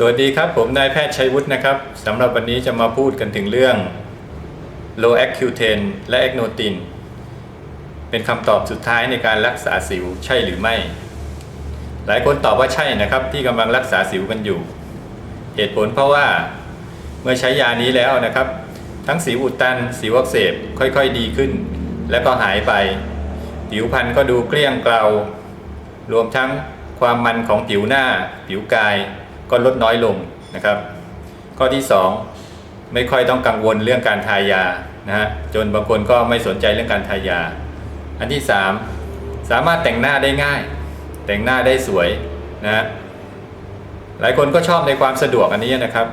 สวัสดีครับผมนายแพทย์ชัยวุฒินะครับสำหรับวันนี้จะมาพูดกันถึงเรื่อง low accutane และ a c n o t i n เป็นคำตอบสุดท้ายในการรักษาสิวใช่หรือไม่ หลายคนตอบว่าใช่นะครับ ที่กำลังรักษาสิวกันอยู่ เหตุผลเพราะว่าเมื่อใช้ยานี้แล้วนะครับ ทั้งสิวอุดตันสิวอักเสบค่อยๆดีขึ้น แล้วก็หายไป ผิวพรรณก็ดูเกลี้ยงเกลารวมทั้งความมันของผิวหน้า ผิวกาย ก็ลดน้อยลงนะครับ ข้อที่ 2 ไม่ค่อยต้องกังวลเรื่องการทายานะฮะจนบางคนก็ไม่สนใจเรื่องการทายา อันที่ 3 สามารถแต่งหน้าได้ง่าย แต่งหน้าได้สวยนะฮะหลายคนก็ชอบในความสะดวกอันนี้นะครับ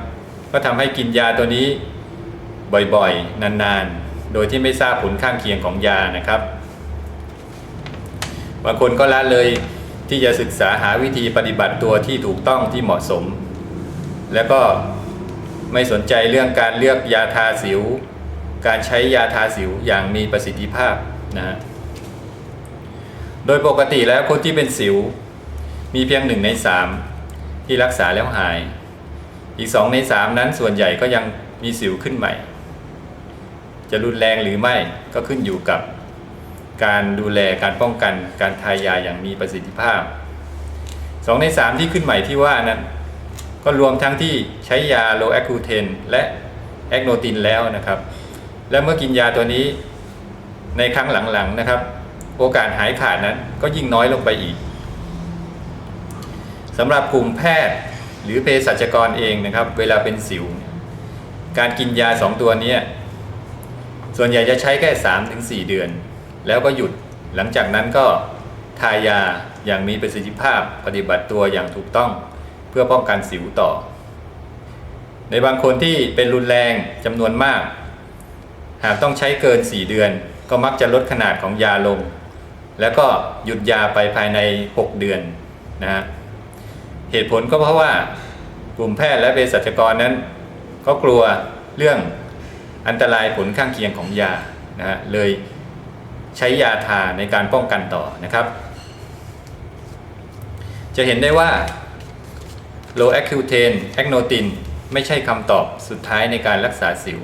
ก็ทำให้กินยาตัวนี้บ่อยๆ นานๆ โดยที่ไม่ทราบผลข้างเคียงของยานะครับ บางคนก็ละเลย ที่จะศึกษาหาวิธีปฏิบัติตัวที่ถูกต้องที่เหมาะสม แล้วก็ไม่สนใจเรื่องการเลือกยาทาสิว การใช้ยาทาสิวอย่างมีประสิทธิภาพนะฮะโดยปกติแล้วคนที่เป็นสิว มีเพียงหนึ่งในสามที่รักษาแล้วหาย อีกสองในสามนั้นส่วนใหญ่ก็ยังมีสิวขึ้นใหม่ จะรุนแรงหรือไม่ก็ขึ้นอยู่กับ การดูแลการป้องกันการทายาอย่างมีประสิทธิภาพ 2 ใน 3 ที่ขึ้นใหม่ที่ว่านั้น ก็รวมทั้งที่ใช้ยาโลแอคูเทนและแอกโนตินแล้วนะครับ และเมื่อกินยาตัวนี้ในครั้งหลังๆนะครับ โอกาสหายขาดนั้นก็ยิ่งน้อยลงไปอีกสำหรับกลุ่มแพทย์หรือเภสัชกรเองนะครับ เวลาเป็นสิว การกินยา 2 ตัวนี้ส่วนใหญ่จะใช้แค่ 3-4 เดือน แล้วก็หยุดหลังจากนั้นก็ทายาอย่างมีประสิทธิภาพปฏิบัติตัวอย่างถูกต้องเพื่อป้องกันสิวต่อ ในบางคนที่เป็นรุนแรงจำนวนมาก หากต้องใช้เกิน 4 เดือน ก็มักจะลดขนาดของยาลง แล้วก็หยุดยาไปภายใน 6 เดือนนะฮะเหตุผลก็เพราะว่ากลุ่มแพทย์และเภสัชกรนั้น ก็กลัวเรื่องอันตรายผลข้างเคียงของยานะฮะเลย ใช้ยาทาในการป้องกันต่อนะครับ จะเห็นได้ว่า low acutane a c n o t i n ไม่ใช่คำตอบสุดท้ายในการรักษาสิว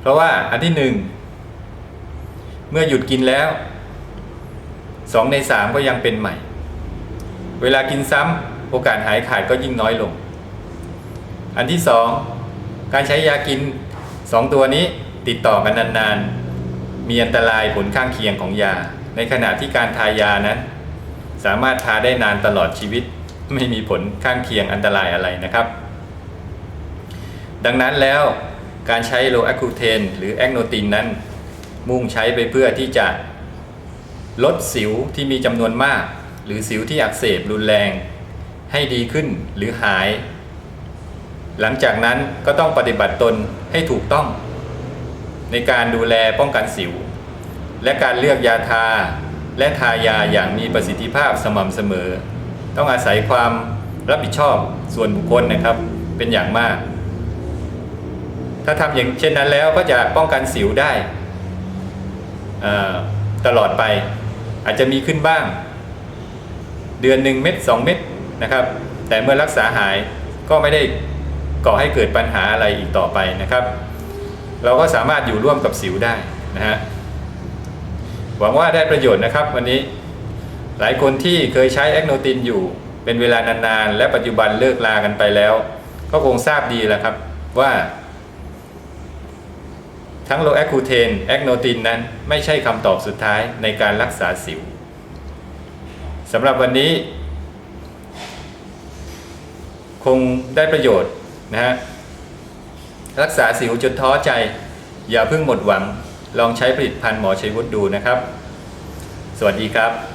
เพราะว่าอันที่หนึ่งเมื่อหยุดกินแล้ว 2 ใน 3 ก็ยังเป็นใหม่ เวลากินซ้ำโอกาสหายขาดก็ยิ่งน้อยลง อันที่ 2 การใช้ยากิน 2 ตัวนี้ติดต่อกันนานๆ มีอันตรายผลข้างเคียงของยา ในขณะที่การทายานั้น สามารถทาได้นานตลอดชีวิต ไม่มีผลข้างเคียงอันตรายอะไรนะครับ ดังนั้นแล้วการใช้โลแอคูเทนหรือแอกโนตินนั้น มุ่งใช้ไปเพื่อที่จะ ลดสิวที่มีจำนวนมาก หรือสิวที่อักเสบรุนแรง ให้ดีขึ้นหรือหาย หลังจากนั้นก็ต้องปฏิบัติตนให้ถูกต้อง ในการดูแลป้องกันสิว และการเลือกยาทา และทายาอย่างมีประสิทธิภาพสม่ำเสมอ ต้องอาศัยความรับผิดชอบส่วนบุคคลนะครับเป็นอย่างมาก ถ้าทำอย่างเช่นนั้นแล้วก็จะป้องกันสิวได้ตลอดไป อาจจะมีขึ้นบ้าง เดือนหนึ่งเม็ดสองเม็ดนะครับ แต่เมื่อรักษาหายก็ไม่ได้ก่อให้เกิดปัญหาอะไรอีกต่อไปนะครับ เราก็สามารถอยู่ร่วมกับสิวได้นะฮะหวังว่าได้ประโยชน์นะครับวันนี้หลายคนที่เคยใช้แอกโนตินอยู่เป็นเวลานานๆ และปัจจุบันเลิกลากันไปแล้ว ก็คงทราบดีแล้วครับว่า ทั้งโลแอคูเทนแอกโนตินนั้นไม่ใช่คำตอบสุดท้ายในการรักษาสิวสำหรับวันนี้ คงได้ประโยชน์นะฮะ รักษาสิวจนท้อใจ อย่าเพิ่งหมดหวัง ลองใช้ผลิตภัณฑ์หมอชัยวุฒิดูนะครับ สวัสดีครับ